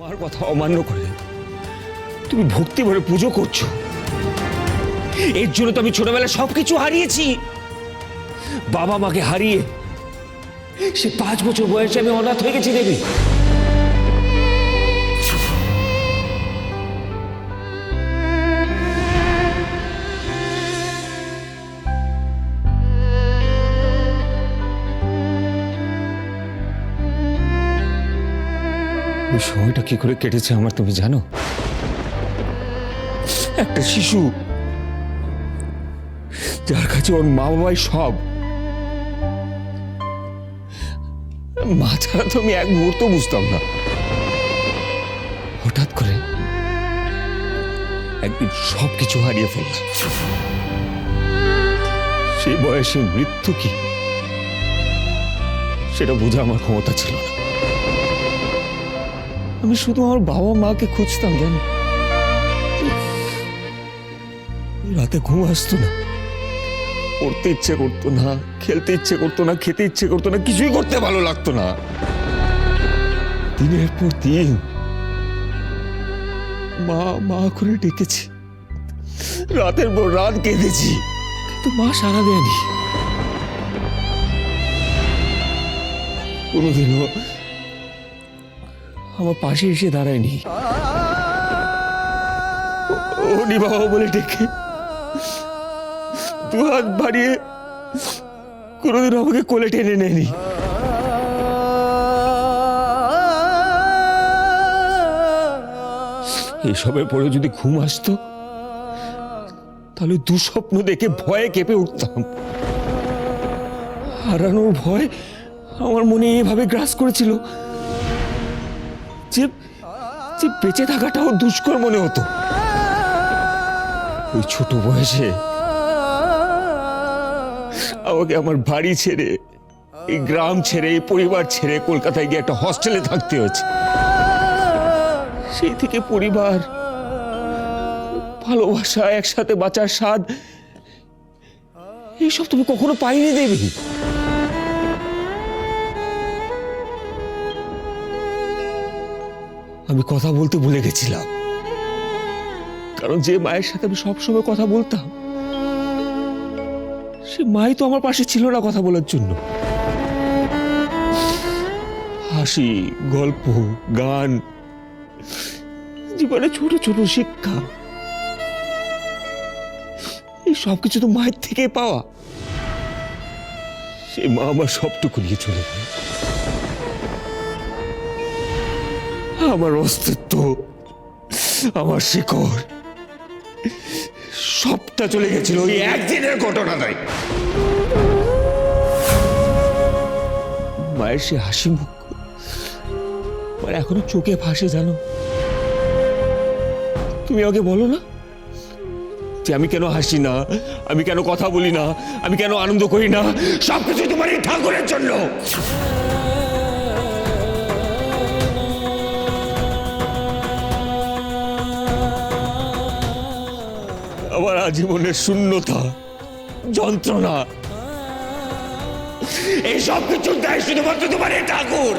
আমার কথা অমান্য করে তুমি ভক্তি ভরে পুজো করছ। এর জন্য তো আমি ছোটবেলায় সবকিছু হারিয়েছি। বাবা মাকে হারিয়ে সে পাঁচ বছর বয়সে আমি অনাথ হয়ে গেছি দেবী। ওই সময়টা কি করে কেটেছে আমার তুমি জানো? একটা শিশু, যার কাছে ওর মা বাবাই সব। মা ছাড়া তো আমি এক মুহূর্ত বুঝতাম না। হঠাৎ করে একদিন সব কিছু হারিয়ে ফেললাম। সেই বয়সে মৃত্যু কি? সেটা বোঝা আমার ক্ষমতা ছিল না। আমি শুধু আমার বাবা মাকে খুঁজতাম, জানো? রাতে ঘুম আসতো না। পড়তে ইচ্ছে করতো না, খেলতে ইচ্ছে করতো না, খেতে ইচ্ছে করতো না, কিছুই করতে ভালো লাগতো না। দিনের পর দিন মা মা করে ডেকেছি। রাতের পর রাত কেঁদেছি, কিন্তু মা সারা দেয়নি। কোনোদিনও আমার পাশে এসে দাঁড়ায়নি। ওনি বাবা বলে ডেকে, দু হাত বাড়িয়ে কোনোদিন আমাকে কোলে টেনে নেয়নি। এসবের পরে যদি ঘুম আসতো, তাহলে দুঃস্বপ্ন দেখে ভয়ে কেঁপে উঠতাম। হারানোর ভয় আমার মনে এভাবে গ্রাস করেছিল যে যে বেঁচে থাকাটাও দুষ্কর মনে হতো। ওই ছোট বয়সে আমাকে আমার বাড়ি ছেড়ে, এই গ্রাম ছেড়ে, এই পরিবার ছেড়ে কলকাতায় গিয়ে একটা হস্টেলে থাকতে হয়েছে। সেই থেকে পরিবার, ভালোবাসা, একসাথে বাঁচার স্বাদ, এইসব তুমি কখনো পাইনি দেবী? আমি কথা বলতে ভুলে গেছিলাম। কারণ যে মায়ের সাথে আমি সবসময় কথা বলতাম, সে মাই তো আমার পাশে ছিল না কথা বলার জন্য। হাসি, গল্প, গান, জীবনে ছোট ছোট শিক্ষা, এই সব কিছু তো মায়ের থেকে পাওয়া। সে মা আমার সবটুকু নিয়ে চলে গেল। আমার অস্তিত্ব আমার শিকড় সবটা চলে গেছিল ওই একদিনের ঘটনাটাই মায়ের সে হাসি মুখ মানে এখনও চোখে ভাসে জানো। তুমি আমাকে বলো না যে আমি কেন হাসি না আমি কেন কথা বলি না আমি কেন আনন্দ করি না? সবকিছু তোমার এই ঠাকুরের জন্য। আমার আজীবনের শূন্যতা যন্ত্রণা। এই সব কিছু দায় শুধুমাত্র তোমার এই ঠাকুর।